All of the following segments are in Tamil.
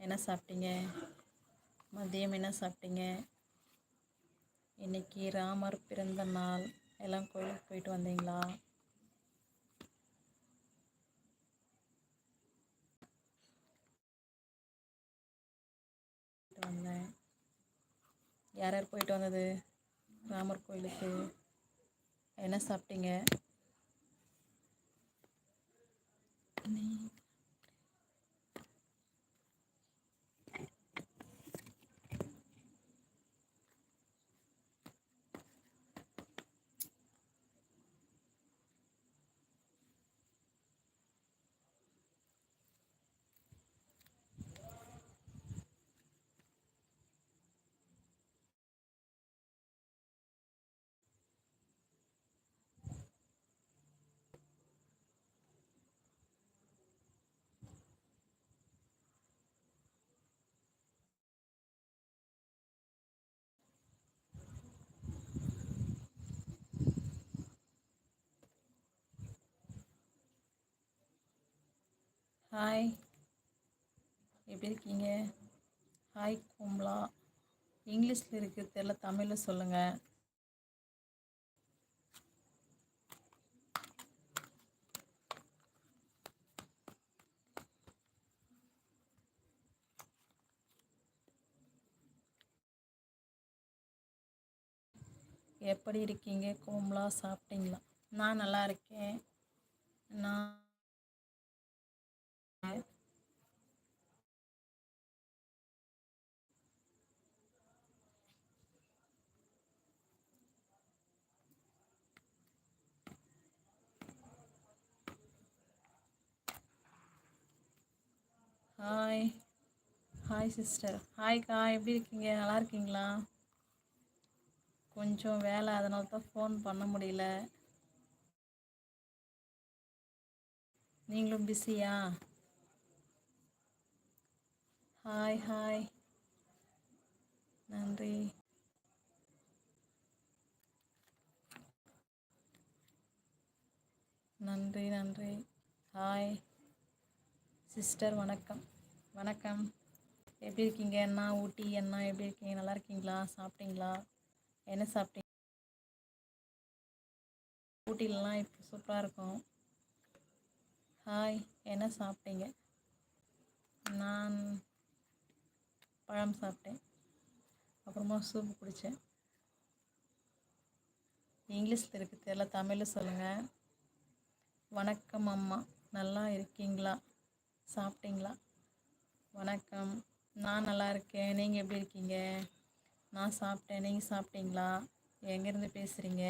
என்ன சாப்பிட்டீங்க? மதியம் என்ன சாப்பிட்டீங்க? இன்னைக்கு ராமர் பிறந்த நாள். எல்லாம் கோயிலுக்கு போயிட்டு வந்தீங்களா? வந்தேன். யார் யார் போயிட்டு வந்தது? ராமர் கோயிலுக்கு. என்ன சாப்பிட்டீங்க? ஹாய் எப்படி இருக்கீங்க? ஹாய் கோம்லா. இங்கிலீஷில் இருக்குது தெரில தமிழில் சொல்லுங்கள் எப்படி இருக்கீங்க கோம்லா? சாப்பிட்டீங்களா? நான் நல்லா இருக்கேன். நான் ஹாய் ஹாய் சிஸ்டர் ஹாய்க்கா எப்படி இருக்கீங்க? நல்லா இருக்கீங்களா? கொஞ்சம் வேலை. அதனால தான் ஃபோன் பண்ண முடியல. நீங்களும் பிஸியா ஹாய் ஹாய் நன்றி. நன்றி நன்றி. ஹாய் சிஸ்டர் வணக்கம். வணக்கம். எப்படி இருக்கீங்க? அண்ணா ஊட்டி அண்ணா எப்படி இருக்கீங்க? நல்லா இருக்கீங்களா? சாப்பிட்டீங்களா? என்ன சாப்பிட்டீங்க? ஊட்டிலலாம் இப்போ சூப்பராக இருக்கும். ஹாய் என்ன சாப்பிட்டீங்க? நான் பழம் சாப்பிட்டேன். அப்புறமா சூப் குடித்தேன் இங்கிலீஷில் இருக்குது தெரியல. தமிழில் சொல்லுங்கள் வணக்கம் அம்மா. நல்லா இருக்கீங்களா? சாப்பிட்டீங்களா? வணக்கம். நான் நல்லா இருக்கேன். நீங்கள் எப்படி இருக்கீங்க? நான் சாப்பிட்டேன். நீங்கள் சாப்பிட்டீங்களா? எங்கேருந்து பேசுகிறீங்க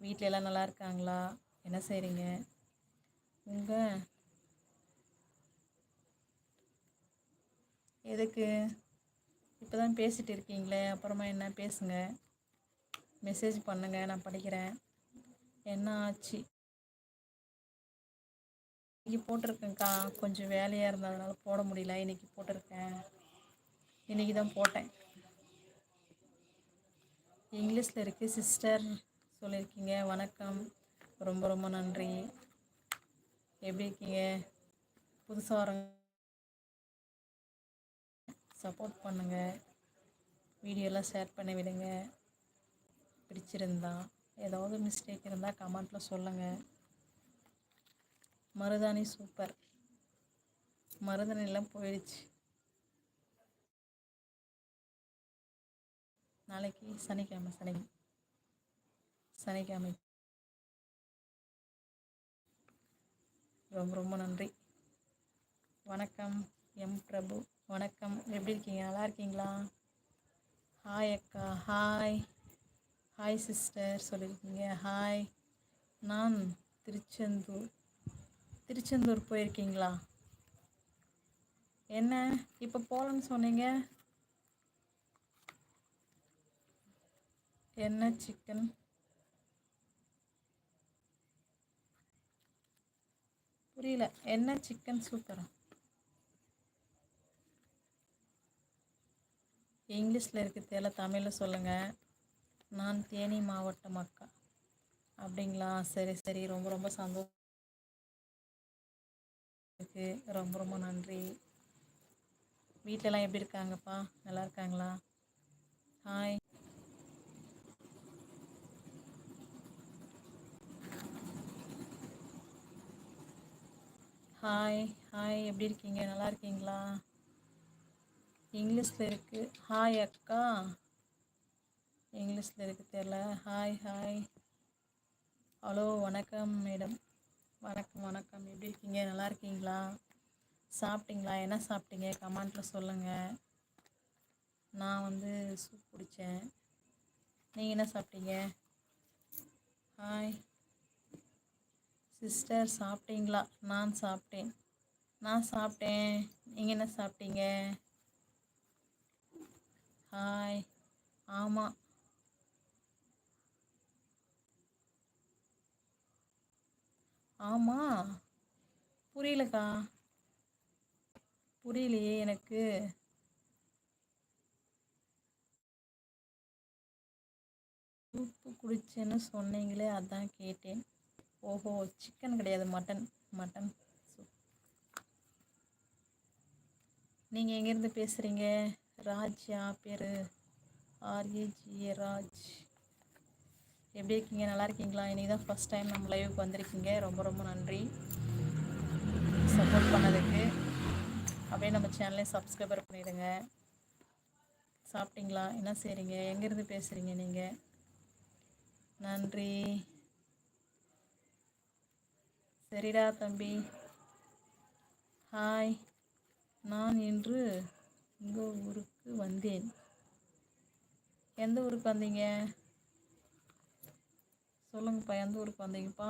வீட்டில் எல்லாம் நல்லா இருக்காங்களா? என்ன செய்கிறீங்க உங்கள் எதுக்கு? இப்போ தான் பேசிகிட்டு இருக்கீங்களே. அப்புறமா என்ன? பேசுங்க. மெசேஜ் பண்ணுங்கள் நான் படிக்கிறேன். என்ன ஆச்சு? இன்றைக்கி போட்டிருக்கேன்க்கா. கொஞ்சம் வேலையாக இருந்ததுனால போட முடியல. இன்றைக்கி போட்டிருக்கேன். இன்றைக்கி தான் போட்டேன். இங்கிலீஷில் இருக்குது சிஸ்டர். சொல்லியிருக்கீங்க. வணக்கம். ரொம்ப ரொம்ப நன்றி. எப்படி இருக்கீங்க? புதுசாக வரங்க சப்போர்ட் பண்ணுங்கள் வீடியோலாம் ஷேர் பண்ணி விடுங்க. பிடிச்சிருந்தா ஏதாவது மிஸ்டேக் இருந்தால் கமெண்ட்டில் சொல்லுங்கள் மருதாணி சூப்பர் மருதாணிலாம் போயிடுச்சு. நாளைக்கு சனிக்கிழமை சனி சனிக்கிழமை. ரொம்ப ரொம்ப நன்றி. வணக்கம் எம் பிரபு. வணக்கம். எப்படி இருக்கீங்க? நல்லா இருக்கீங்களா? ஹாய் அக்கா. ஹாய் ஹாய் சிஸ்டர் சொல்லியிருக்கீங்க. ஹாய் நான் திருச்செந்தூர். திருச்செந்தூர் போயிருக்கீங்களா? என்ன? இப்போ போகலன்னு சொன்னீங்க. என்ன சிக்கன் புரியல. என்ன சிக்கன் சூப்பரா இங்கிலீஷில் இருக்க தேவை தமிழில் சொல்லுங்கள் நான் தேனி மாவட்டம் அக்கா. அப்படிங்களா? சரி சரி. ரொம்ப ரொம்ப சந்தோஷம். இருக்கு. ரொம்ப ரொம்ப நன்றி. வீட்டிலலாம் எப்படி இருக்காங்கப்பா? நல்லா இருக்காங்களா? ஹாய் ஹாய் ஹாய் எப்படி இருக்கீங்க? நல்லா இருக்கீங்களா? இங்கிலீஷில் இருக்குது ஹாய் அக்கா. இங்கிலீஷில் இருக்குது தெரில. ஹாய் ஹாய் ஹலோ வணக்கம் மேடம் வணக்கம் வணக்கம். எப்படி இருக்கீங்க? நல்லா இருக்கீங்களா? சாப்பிட்டீங்களா? என்ன சாப்பிட்டீங்க? கமெண்ட்டில் சொல்லுங்கள் நான் வந்து சூப் குடித்தேன் நீங்கள் என்ன சாப்பிட்டீங்க? ஹாய் சிஸ்டர் சாப்பிட்டீங்களா? நான் சாப்பிட்டேன். நான் சாப்பிட்டேன். நீங்கள் என்ன சாப்பிட்டீங்க? ஹாய் ஆமாம் ஆமாம் புரியலக்கா. புரியலையே எனக்கு. சூப்பு குடிச்சேன்னு சொன்னீங்களே அதான் கேட்டேன். ஓஹோ சிக்கன் கிடையாது மட்டன் மட்டன் சூப் நீங்கள் எங்கேருந்து பேசுகிறீங்க ராஜ்யா பேர். ஆர்ஏஜிஏ ராஜ். எப்படி இருக்கீங்க? நல்லா இருக்கீங்களா? இன்றைக்கி தான் ஃபஸ்ட் டைம் நம்ம லைவுக்கு வந்திருக்கீங்க. ரொம்ப ரொம்ப நன்றி. சப்போர்ட் பண்ணதுக்கு. அப்படியே நம்ம சேனலையும் சப்ஸ்கிரைபர் பண்ணிடுங்க. சாப்பிட்டீங்களா? என்ன செய்கிறீங்க எங்கேருந்து பேசுகிறீங்க நீங்கள் நன்றி. சரிடா தம்பி. ஹாய் நான் இன்று உங்கள் ஊருக்கு வந்தேன். எந்த ஊருக்கு வந்தீங்க? சொல்லுங்கப்பா எந்த ஊருக்கு வந்தீங்கப்பா?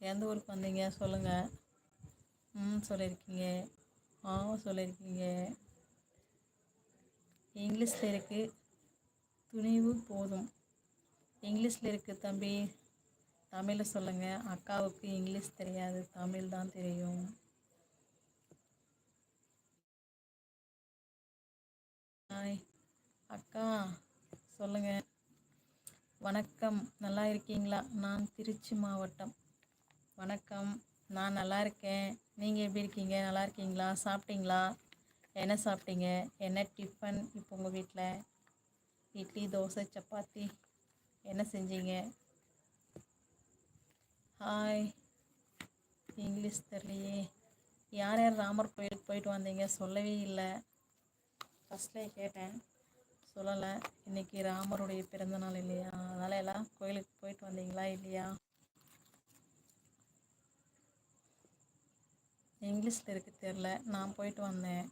எந்த ஊருக்கு வந்தீங்க? சொல்லுங்கள் ம் சொல்லியிருக்கீங்க. ஆ சொல்லியிருக்கீங்க. இங்கிலீஷில் இருக்குது துணிவு போதும். இங்கிலீஷில் இருக்குது தம்பி. தமிழில் சொல்லுங்கள் அக்காவுக்கு இங்கிலீஷ் தெரியாது. தமிழ் தான் தெரியும். ஹாய் அக்கா சொல்லுங்கள் வணக்கம். நல்லா இருக்கீங்களா? நான் திருச்சி மாவட்டம். வணக்கம். நான் நல்லா இருக்கேன். நீங்கள் எப்படி இருக்கீங்க? நல்லா இருக்கீங்களா? சாப்பிட்டீங்களா? என்ன சாப்பிட்டீங்க? என்ன டிஃபன் இப்போ உங்கள் வீட்டில் இட்லி தோசை சப்பாத்தி. என்ன செஞ்சீங்க? ஹாய் இங்கிலீஷ் தெரியலையே. யார் யார் ராமர் கோயிலுக்கு போயிட்டு வந்தீங்க? சொல்லவே இல்லை. ஃபஸ்ட்லேயே கேட்டேன். சொல்லலை. இன்றைக்கி ராமருடைய பிறந்தநாள் இல்லையா? அதனால் எல்லாம் கோயிலுக்கு போயிட்டு வந்தீங்களா இல்லையா? இங்கிலீஷில் இருக்க தெரில. நான் போயிட்டு வந்தேன்.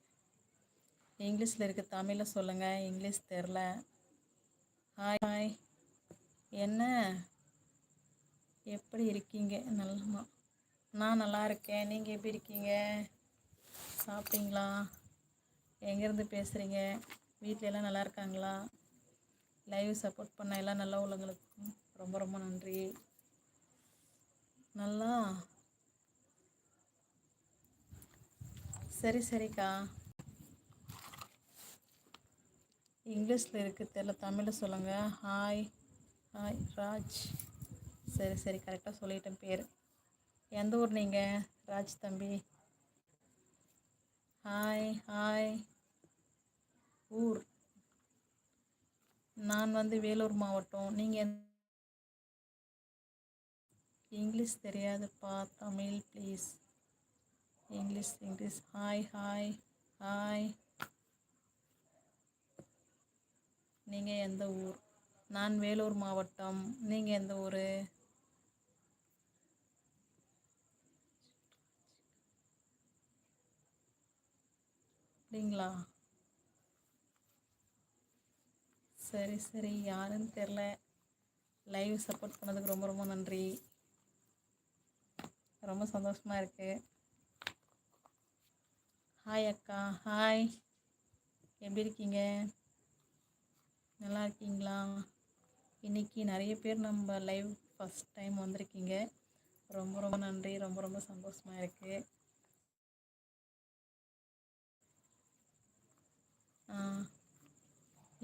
இங்கிலீஷில் இருக்க தமிழில் சொல்லுங்கள் இங்கிலீஷ் தெரில. ஹாய் ஹாய் என்ன? எப்படி இருக்கீங்க? நல்லமா நான் நல்லா இருக்கேன். நீங்கள் எப்படி இருக்கீங்க? சாப்பிட்டீங்களா? எங்கேருந்து பேசுகிறீங்க வீட்டில் எல்லாம் நல்லா இருக்காங்களா? லைவ் சப்போர்ட் பண்ண எல்லாம் நல்ல உள்ளவங்களுக்கும் ரொம்ப ரொம்ப நன்றி. நல்லா? சரி சரிக்கா. இங்கிலீஷில் இருக்குது தெரியல தமிழில் சொல்லுங்கள் ஹாய் ஹாய் ராஜ். சரி சரி. கரெக்டாக சொல்லிட்டேன் பேர். எந்த ஊர் நீங்கள் ராஜ் தம்பி. ஹாய் ஹாய் ஊர். நான் வந்து வேலூர் மாவட்டம். நீங்கள் இங்கிலீஷ் தெரியாதுப்பா. Tamil please English English. Hi hi hi நீங்கள் எந்த ஊர்? நான் வேலூர் மாவட்டம். நீங்கள் எந்த ஊர்? அப்படிங்களா? சரி சரி. யாருன்னு தெரில. லைவ் சப்போர்ட் பண்ணதுக்கு ரொம்ப ரொம்ப நன்றி. ரொம்ப சந்தோஷமாக இருக்குது ஹாய் அக்கா. ஹாய் எப்படி இருக்கீங்க? நல்லா இருக்கீங்களா? இன்றைக்கி நிறைய பேர் நம்ம லைவ் ஃபஸ்ட் டைம் வந்திருக்கீங்க. ரொம்ப ரொம்ப நன்றி. ரொம்ப ரொம்ப சந்தோஷமாக இருக்குது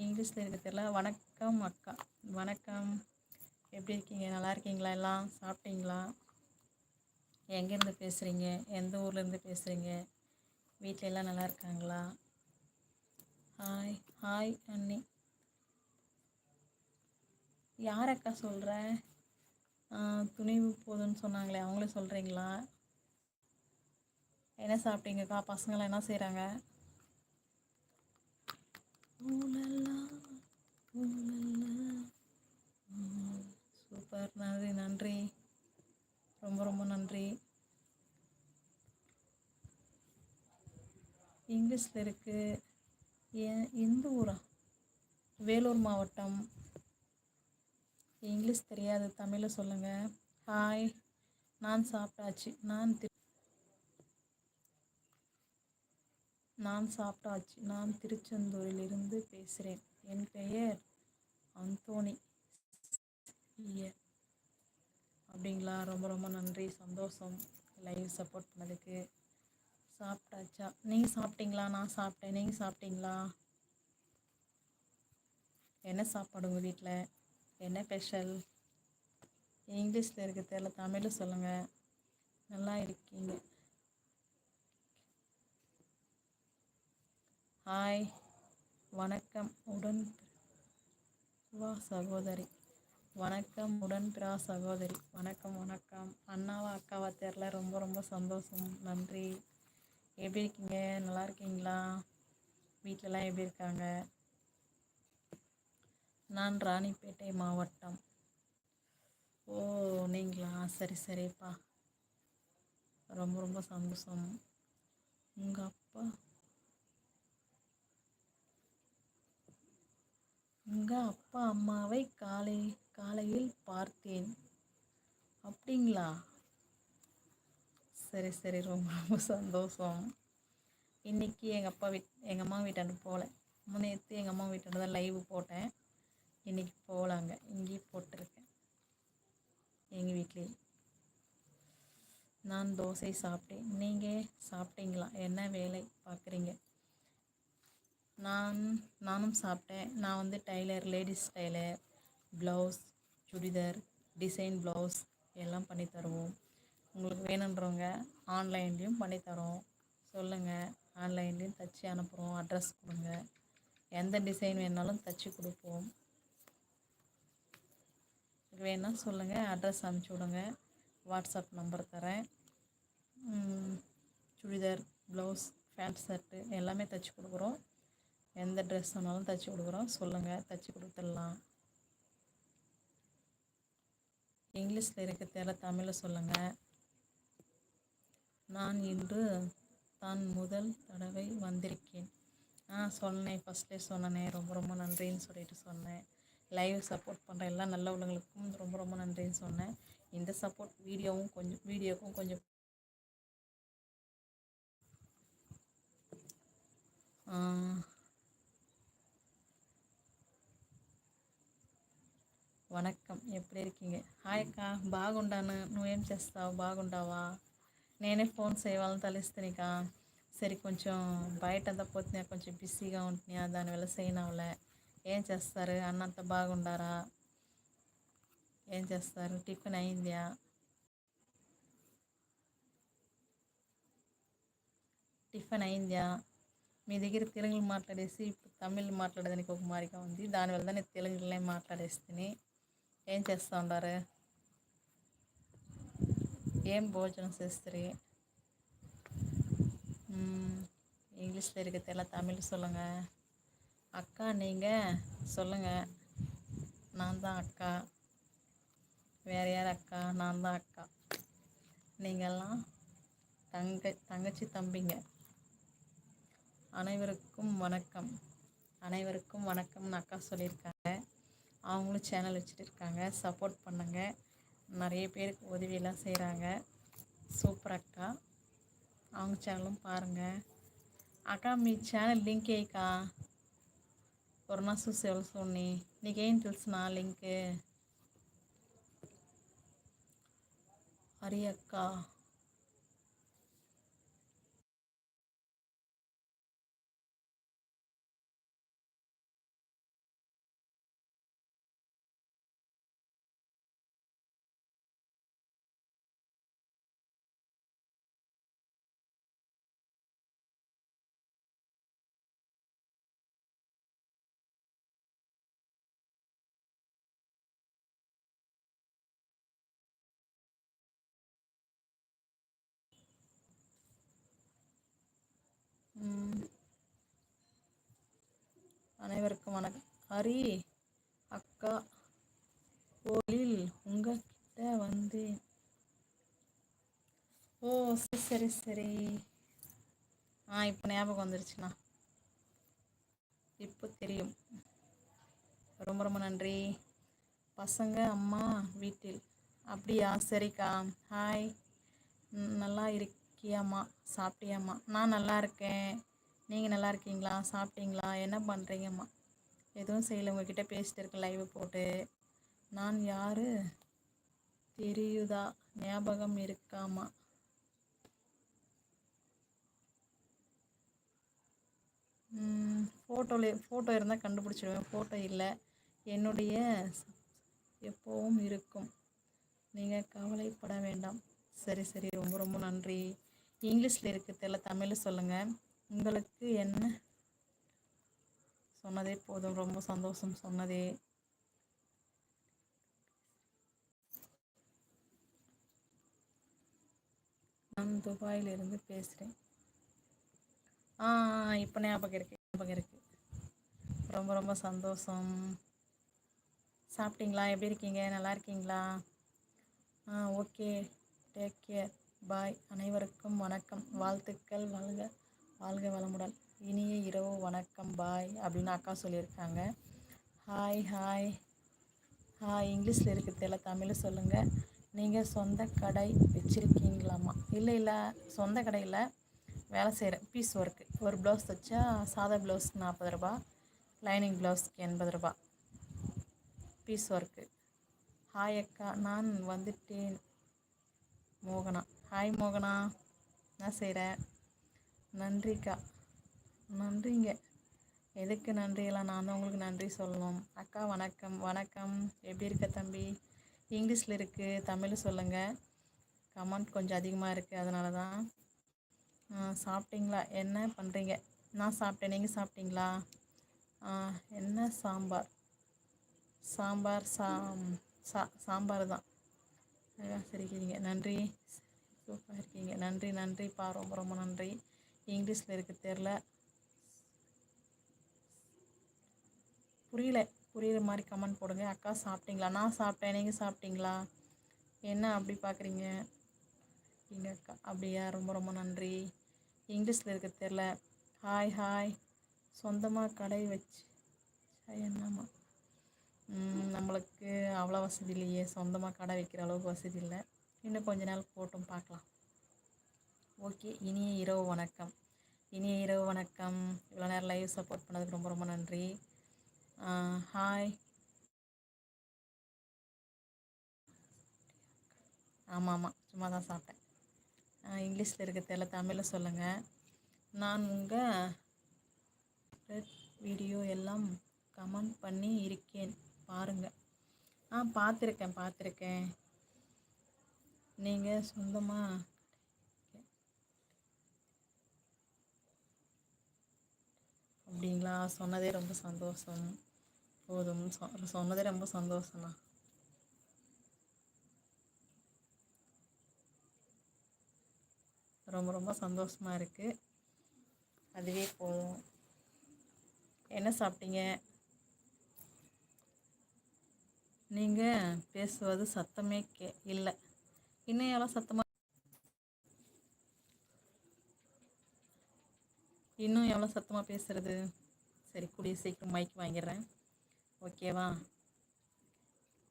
இங்கிலீஷில் இருக்க தெரியல வணக்கம் அக்கா. வணக்கம். எப்படி இருக்கீங்க? நல்லா இருக்கீங்களா எல்லாம்? சாப்பிட்டீங்களா? எங்கேருந்து பேசுகிறீங்க எந்த ஊர்லேருந்து பேசுகிறீங்க வீட்டில எல்லாம் நல்லா இருக்காங்களா? ஹாய் ஹாய் அண்ணி. யார் அக்கா சொல்கிற துணிவு போதுன்னு சொன்னாங்களே அவங்களே சொல்கிறீங்களா என்ன சாப்பிட்டீங்கக்கா? பசங்களாம் என்ன செய்கிறாங்க சூப்பர். நன்றி நன்றி. ரொம்ப ரொம்ப நன்றி. இங்கிலீஷில் இருக்குது எந்த ஊரா? வேலூர் மாவட்டம். இங்கிலீஷ் தெரியாது தமிழில் சொல்லுங்கள் ஹாய் நான் சாப்பிட்டாச்சு. நான் நான் சாப்பிட்டாச்சு. நான் திருச்செந்தூரிலிருந்து பேசுகிறேன் என் பெயர் அந்தோணி. அப்படிங்களா? ரொம்ப ரொம்ப நன்றி. சந்தோஷம். லைவ் சப்போர்ட் பண்ணதுக்கு. சாப்பிட்டாச்சா? நீங்கள் சாப்பிட்டீங்களா? நான் சாப்பிட்டேன். நீங்கள் சாப்பிட்டீங்களா? என்ன சாப்பாடு உங்கள் வீட்டில் என்ன ஸ்பெஷல் இங்கிலீஷில் இருக்க. தெரியல. தமிழில் சொல்லுங்கள் நல்லா இருக்கீங்க. ஹாய் வணக்கம் உடன் வா சகோதரி. வணக்கம் உடன்பிரா சகோதரி. வணக்கம் வணக்கம். அண்ணாவா அக்காவா தெரில ரொம்ப ரொம்ப சந்தோஷம். நன்றி. எப்படி இருக்கீங்க? நல்லா இருக்கீங்களா? வீட்டிலலாம் எப்படி இருக்காங்க? நான் ராணிப்பேட்டை மாவட்டம். ஓ நீங்களா? சரி சரிப்பா. ரொம்ப ரொம்ப சந்தோஷம். உங்கள் அப்பா உங்கள் அப்பா அம்மாவை காலை காலையில் பார்த்தேன். அப்படிங்களா? சரி சரி ரொம்ப ரொம்ப சந்தோஷம். இன்றைக்கி எங்கள் அப்பா வீட் எங்கள் அம்மா வீட்டாண்டு போகல. முன்னேற்று எங்கள் அம்மா வீட்டாண்டு தான் லைவ் போட்டேன். இன்றைக்கி போகலாங்க. இங்கேயும் போட்டிருக்கேன். எங்கள் வீட்லேயே. நான் தோசை சாப்பிட்டேன். நீங்கள் சாப்பிட்டீங்களா? என்ன வேலை பார்க்குறீங்க? நான் நானும் சாப்பிட்டேன். நான் வந்து tailor ladies tailor blouse churidar design blouse எல்லாம் பண்ணி தருவோம். உங்களுக்கு வேணுன்றவங்க ஆன்லைன்லேயும் பண்ணித்தரோம் சொல்லுங்கள் ஆன்லைன்லேயும் தைச்சி அனுப்புகிறோம் அட்ரஸ் கொடுங்க. எந்த டிசைன் வேணாலும் தைச்சி கொடுப்போம். வேணால் சொல்லுங்கள் அட்ரஸ் அனுப்பிச்சி விடுங்க. வாட்ஸ்அப் நம்பர் தரேன். சுடிதார் ப்ளவுஸ் பேண்ட் ஷர்ட்டு எல்லாமே தைச்சி கொடுக்குறோம். எந்த ட்ரெஸ் வேணாலும் தைச்சி கொடுக்குறோம். சொல்லுங்கள் தைச்சி கொடுத்துடலாம். இங்கிலீஷில் இருக்க தேவை தமிழில் சொல்லுங்கள் நான் இன்று தான் முதல் தடவை வந்திருக்கேன். ஆ சொன்னேன். ஃபஸ்ட்டே சொன்னேன். ரொம்ப ரொம்ப நன்றின்னு சொல்லிட்டு சொன்னேன். லைவ் சப்போர்ட் பண்ணுற எல்லா நல்ல உள்ளவங்களுக்கும் ரொம்ப ரொம்ப நன்றின்னு சொன்னேன். இந்த சப்போர்ட் வீடியோவும் கொஞ்சம் வீடியோக்கும் கொஞ்சம். వనక్కం ఎప్పుడే ఇరికింగ్ హాయ్ అక్క బాగుండాను. నువ్వేం చేస్తావు? బాగుండావా? నేనే ఫోన్ చేయాలని తలిస్తేనిక సరే కొంచెం బయట అంతా పోతున్నాయా? కొంచెం బిజీగా ఉంటున్నాయా? దానివల్ల చేయనవలే. ఏం చేస్తారు? అన్నంత బాగుండారా? ఏం చేస్తారు? టిఫిన్ అయిందా? టిఫిన్ అయిందా? మీ దగ్గర తెలుగులో మాట్లాడేసి ఇప్పుడు తమిళ్ మాట్లాడేదానికి ఒక మారిగా ఉంది. దానివల్ల నేను తెలుగులోనే మాట్లాడేస్తుంది ఏం చేస్తూ ఉండారు ఏం భోజనం చేస్తారు ఇంగ్లీష్లో இருக்க தெரியல தமிழ் சொல்லுங்கள் அக்கா நீங்கள் சொல்லுங்கள் நான் தான் அக்கா வேறு யார் அக்கா நான் தான் அக்கா நீங்கள்லாம் தங்க தங்கச்சி தம்பிங்க அனைவருக்கும் வணக்கம் அனைவருக்கும் வணக்கம்னு அக்கா சொல்லியிருக்காங்க அவங்களும் சேனல் வச்சுட்டு இருக்காங்க சப்போர்ட் பண்ணுங்கள் நிறைய பேருக்கு உதவியெல்லாம் செய்கிறாங்க సూపర్ అక్క அவங்க சேனலும் பாருங்கள் అక్క మీ ఛానల్ లింక్ అయ్యకా కొరోనా చూసి తెలుసుని నీకేం తెలుసు నా లింక్ హరి అక్క அனைவருக்கும் வணக்கம். ஹரி அக்கா கோயில் உங்ககிட்ட வந்து ஓ சரி சரி சரி. ஆ இப்போ ஞாபகம் வந்துருச்சுண்ணா. இப்போ தெரியும். ரொம்ப ரொம்ப நன்றி. பசங்க அம்மா வீட்டில். அப்படியா? சரிக்கா. ஹாய் நல்லா இருக்கியாம்மா. சாப்பிட்டியாம்மா? நான் நல்லா இருக்கேன். நீங்கள் நல்லா இருக்கீங்களா? சாப்பிட்டீங்களா? என்ன பண்ணுறீங்கம்மா எதுவும் செய்யலை. உங்ககிட்ட பேசிட்டு இருக்கேன் லைவ் போட்டு. நான் யார்? தெரியுதா? ஞாபகம் இருக்காமா? ஃபோட்டோவில் ஃபோட்டோ இருந்தால் கண்டுபிடிச்சிடுவேன். ஃபோட்டோ இல்லை. என்னுடைய எப்போவும் இருக்கும். நீங்கள் கவலைப்பட வேண்டாம். சரி சரி. ரொம்ப ரொம்ப நன்றி. இங்கிலீஷில் இருக்குது தெரியல தமிழில் சொல்லுங்கள் உங்களுக்கு என்ன? சொன்னதே போதும். ரொம்ப சந்தோஷம் சொன்னதே. நான் துபாயிலிருந்து பேசுகிறேன் ஆ இப்போ ஞாபகம் இருக்கு ஞாபகம் இருக்கு. ரொம்ப ரொம்ப சந்தோஷம். சாப்பிட்டீங்களா? எப்படி இருக்கீங்க? நல்லா இருக்கீங்களா? ஆ ஓகே. டேக் கேர் பாய் அனைவருக்கும் வணக்கம். வாழ்த்துக்கள். வாழ்க வாழ்க வளமுடன் இனிய இரவு வணக்கம் பாய் அப்படின்னு அக்கா சொல்லியிருக்காங்க. ஹாய் ஹாய் ஹாய் இங்கிலீஷில் இருக்குது தெரியல தமிழ் சொல்லுங்கள் நீங்கள் சொந்த கடை வச்சுருக்கீங்களாம்மா? இல்லை இல்லை சொந்த கடையில் வேலை செய்கிறேன் பீஸ் ஒர்க்கு ஒரு ப்ளவுஸ் தைச்சா சாதா ப்ளவுஸ் நாற்பது ரூபா லைனிங் ப்ளவுஸ்க்கு எண்பது ரூபா. பீஸ் ஒர்க்கு ஹாய் அக்கா. நான் வந்துட்டேன். மோகனா. ஹாய் மோகனா. என்ன செய்கிறேன் நன்றிக்கா. நன்றிங்க. எதுக்கு நன்றியெல்லாம்? நான் தான் உங்களுக்கு நன்றி சொல்லணும். அக்கா வணக்கம். வணக்கம். எப்படி இருக்க தம்பி? இங்கிலீஷில் இருக்குது தமிழ் சொல்லுங்கள் கமெண்ட் கொஞ்சம் அதிகமாக இருக்குது அதனால தான். சாப்பிட்டீங்களா? என்ன பண்ணுறீங்க நான் சாப்பிட்டேன். நீங்கள் சாப்பிட்டீங்களா? என்ன சாம்பார்? சாம்பார் சாம் சா சாம்பார் தான். சரிக்கிறீங்க. நன்றி. சூப்பராக இருக்கீங்க. நன்றி நன்றிப்பா ரொம்ப ரொம்ப நன்றி. இங்கிலீஷில் இருக்க தெரில. புரியல. புரிகிற மாதிரி கமெண்ட் போடுங்க. அக்கா சாப்பிட்டீங்களா? நான் சாப்பிட்டேன். நீங்கள் சாப்பிட்டீங்களா? என்ன அப்படி பார்க்குறீங்க எங்கள் அக்கா அப்படியா? ரொம்ப ரொம்ப நன்றி. இங்கிலீஷில் இருக்க தெரில. ஹாய் ஹாய் சொந்தமாக கடை வச்சு. என்னம்மா நம்மளுக்கு அவ்வளோ வசதி இல்லையே. சொந்தமாக கடை வைக்கிற அளவுக்கு வசதி இல்லை. இன்னும் கொஞ்ச நாள் போட்டும் பார்க்கலாம். ஓகே இனிய இரவு வணக்கம். இனிய இரவு வணக்கம். இவ்வளோ நேரம் லைவ் சப்போர்ட் பண்ணதுக்கு ரொம்ப ரொம்ப நன்றி. ஹாய் ஆமாம் ஆமாம் சும்மா தான் சாப்பிட்டேன். இங்கிலீஷில் இருக்க தெரியல தமிழில் சொல்லுங்கள் நான் உங்கள் ரெட் வீடியோ எல்லாம் கமெண்ட் பண்ணி இருக்கேன். பாருங்கள் ஆ பார்த்துருக்கேன் பார்த்துருக்கேன். நீங்கள் சொந்தமாக அப்படிங்களா? சொன்னதே ரொம்ப சந்தோஷம். போதும். சொன்னதே ரொம்ப சந்தோஷம்ண்ணா. ரொம்ப ரொம்ப சந்தோஷமாக இருக்குது அதுவே போதும். என்ன சாப்பிட்டீங்க? நீங்கள் பேசுவது சத்தமே கே இல்லை. இன்னும் எவ்வளோ சத்தமாக இன்னும் எவ்வளோ சத்தமாக பேசுகிறது சரி கூடிய சீக்கிரம் மைக் வாங்கிடுறேன். ஓகேவா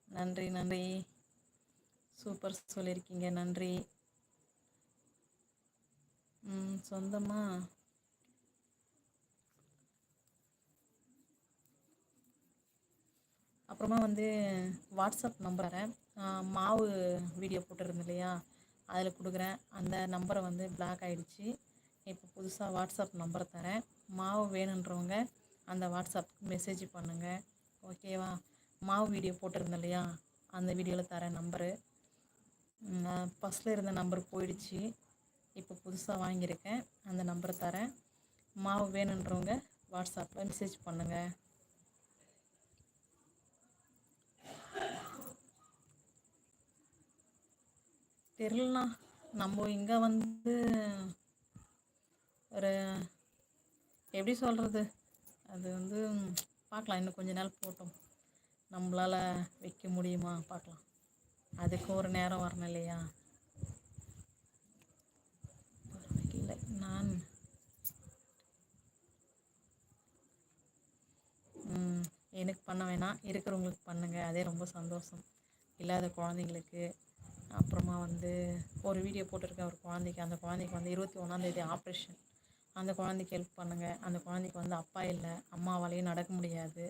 நன்றி நன்றி. சூப்பர் சொல்லியிருக்கீங்க நன்றி. சொந்தமாக அப்புறமா வந்து வாட்ஸ்அப் நம்பரை மாவு வீடியோ போட்டிருந்தேன் இல்லையா? அதில் கொடுக்குறேன். அந்த நம்பரை வந்து பிளாக் ஆகிடுச்சி இப்போ புதுசாக வாட்ஸ்அப் நம்பர் தரேன். மாவு வேணுன்றவங்க அந்த வாட்ஸ்அப்புக்கு மெசேஜ் பண்ணுங்கள் ஓகேவா மாவு வீடியோ போட்டிருந்தேன் இல்லையா? அந்த வீடியோவில் தரேன் நம்பரு ஃபஸ்ட்டில் இருந்த நம்பர் போயிடுச்சு. இப்போ புதுசாக வாங்கியிருக்கேன். அந்த நம்பரை தரேன். மாவு வேணுன்றவங்க வாட்ஸ்அப்பில் மெசேஜ் பண்ணுங்கள் தெரிலண்ணா நம்ம இங்கே வந்து ஒரு எப்படி சொல்கிறது அது வந்து பார்க்கலாம். இன்னும் கொஞ்ச நாள் போட்டோம். நம்மளால் வைக்க முடியுமா? பார்க்கலாம். அதுக்கு ஒரு நேரம் வரணும் இல்லையா? இல்லை நான் எனக்கு பண்ண வேணாம். இருக்கிறவங்களுக்கு பண்ணுங்கள் அதே ரொம்ப சந்தோஷம். இல்லாத குழந்தைங்களுக்கு. அப்புறமா வந்து ஒரு வீடியோ போட்டிருக்கேன். ஒரு குழந்தைக்கு. அந்த குழந்தைக்கு வந்து இருபத்தி ஒன்றாந்தேதி ஆப்ரேஷன் அந்த குழந்தைக்கு ஹெல்ப் பண்ணுங்கள் அந்த குழந்தைக்கு வந்து அப்பா இல்லை அம்மாவாலேயும் நடக்க முடியாது.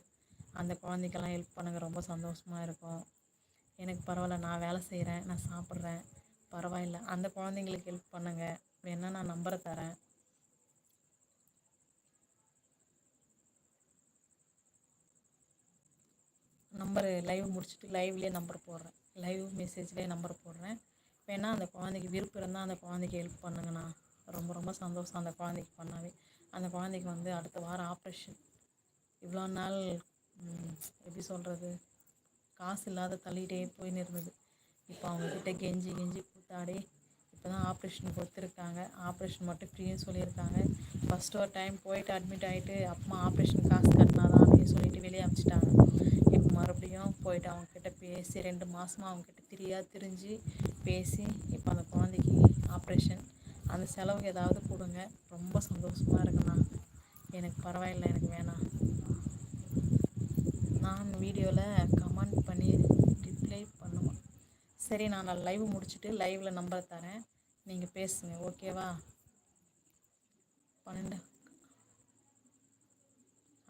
அந்த குழந்தைக்கெல்லாம் ஹெல்ப் பண்ணுங்கள் ரொம்ப சந்தோஷமாக இருக்கும். எனக்கு பரவாயில்ல நான் வேலை செய்கிறேன் நான் சாப்பிட்றேன். பரவாயில்ல அந்த குழந்தைங்களுக்கு ஹெல்ப் பண்ணுங்கள் வேணால் நான் நம்பரை தரேன். நம்பரு லைவ் முடிச்சுட்டு லைவ்லேயே நம்பர் போடுறேன். லைவ் மெசேஜ்லேயே நம்பர் போடுறேன். வேணால் அந்த குழந்தைக்கு விருப்பம் இருந்தால் அந்த குழந்தைக்கு ஹெல்ப் பண்ணுங்கண்ணா. ரொம்ப ரொம்ப சந்தோஷம் அந்த குழந்தைக்கு பண்ணாவே. அந்த குழந்தைக்கு வந்து அடுத்த வாரம் ஆப்ரேஷன் இவ்வளோ நாள் எப்படி சொல்கிறது காசு இல்லாத தள்ளிகிட்டே போயின்னு இருந்தது. இப்போ அவங்கக்கிட்ட கெஞ்சி கெஞ்சி கூத்தாடி இப்போ தான் ஆப்ரேஷன் கொடுத்துருக்காங்க. ஆப்ரேஷன் மட்டும் ஃப்ரீன்னு சொல்லியிருக்காங்க. ஃபஸ்ட்டு ஒரு டைம் போயிட்டு அட்மிட் ஆகிட்டு அப்புறமா ஆப்ரேஷன் காசு கட்டினாதான் அப்படின்னு சொல்லிட்டு வெளியே அமைச்சிட்டாங்க. இப்போ மறுபடியும் போயிட்டு அவங்கக்கிட்ட பேசி ரெண்டு மாதமாக அவங்கக்கிட்ட திரியாக திரிஞ்சு பேசி இப்போ அந்த குழந்தைக்கு ஆப்ரேஷன் அந்த செலவுக்கு ஏதாவது கொடுங்க. ரொம்ப சந்தோஷமாக இருக்குண்ணா. எனக்கு பரவாயில்லை எனக்கு வேணாம். நான் வீடியோவில் கமெண்ட் பண்ணி ரிப்ளை பண்ணுவேன் சரி நான் லைவ் முடிச்சுட்டு லைவில் நம்பர் தரேன். நீங்கள் பேசுங்க ஓகேவா பன்னெண்டு.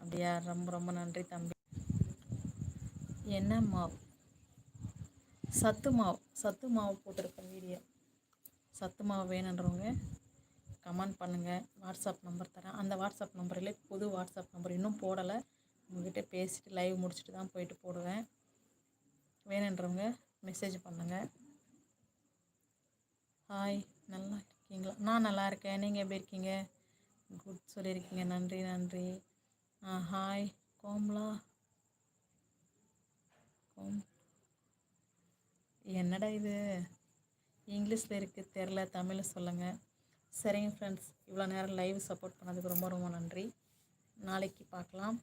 அப்படியா? ரொம்ப ரொம்ப நன்றி தம்பி. என்ன மாவு? சத்து மாவு. சத்து மாவு போட்டிருக்கேன் வீடியோ. சத்து மாவு வேணுன்றவங்க கமெண்ட் பண்ணுங்கள் வாட்ஸ்அப் நம்பர் தரேன். அந்த வாட்ஸ்அப் நம்பரில் புது வாட்ஸ்அப் நம்பர் இன்னும் போடலை. உங்ககிட்ட பேசிட்டு லைவ் முடிச்சுட்டு தான் போயிட்டு போடுவேன். வேணுன்றவங்க மெசேஜ் பண்ணுங்கள் ஹாய் நல்லா இருக்கீங்களா? நான் நல்லா இருக்கேன். நீங்கள் எப்படி இருக்கீங்க? குட் சொல்லியிருக்கீங்க. நன்றி நன்றி. ஆ ஹாய் கோம்லா. கோம் என்னடா இது? இங்கிலீஷில் இருக்குது தெரில தமிழில் சொல்லுங்கள் சரிங்க ஃப்ரெண்ட்ஸ் இவ்வளோ நேரம் லைவ் சப்போர்ட் பண்ணதுக்கு ரொம்ப ரொம்ப நன்றி. நாளைக்கு பார்க்கலாம்.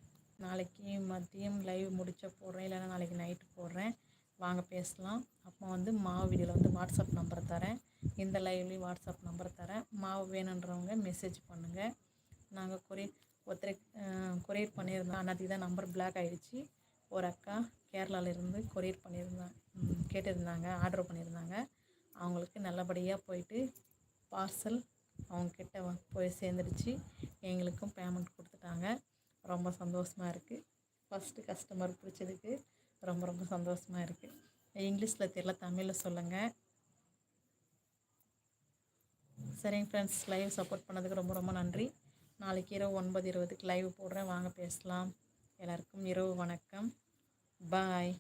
நாளைக்கு மதியம் லைவ் முடிச்ச போடுறேன் இல்லைன்னா நாளைக்கு நைட்டு போடுறேன் வாங்க பேசலாம். அப்போ வந்து மாவு வீடியோவில் வந்து வாட்ஸ்அப் நம்பர் தரேன். இந்த லைவ்லேயும் வாட்ஸ்அப் நம்பர் தரேன். மாவு வேணுன்றவங்க மெசேஜ் பண்ணுங்கள் நாங்கள் கொரியர் ஒருத்தரை கொரியர் பண்ணியிருந்தோம் அன்னைக்கு தான் நம்பர் பிளாக் ஆகிடுச்சு ஒரு அக்கா கேரளாவிலேருந்து கொரியர் பண்ணியிருந்தேன் கேட்டிருந்தாங்க ஆர்டர் பண்ணியிருந்தாங்க. அவங்களுக்கு நல்லபடியாக போயிட்டு பார்சல் அவங்கக்கிட்ட போய் சேர்ந்துடுச்சு. எங்களுக்கும் பேமெண்ட் கொடுத்துட்டாங்க. ரொம்ப சந்தோஷமாக இருக்குது ஃபஸ்ட்டு கஸ்டமர் பிடிச்சதுக்கு ரொம்ப ரொம்ப சந்தோஷமாக இருக்குது இங்கிலீஷில் தெரியல தமிழில் சொல்லுங்கள் சரிங்க ஃப்ரெண்ட்ஸ் லைவ் சப்போர்ட் பண்ணதுக்கு ரொம்ப ரொம்ப நன்றி. நாளைக்கு இரவு ஒன்பது இருபதுக்கு லைவ் போடுறேன். வாங்க பேசலாம். எல்லாருக்கும் இரவு வணக்கம். பாய்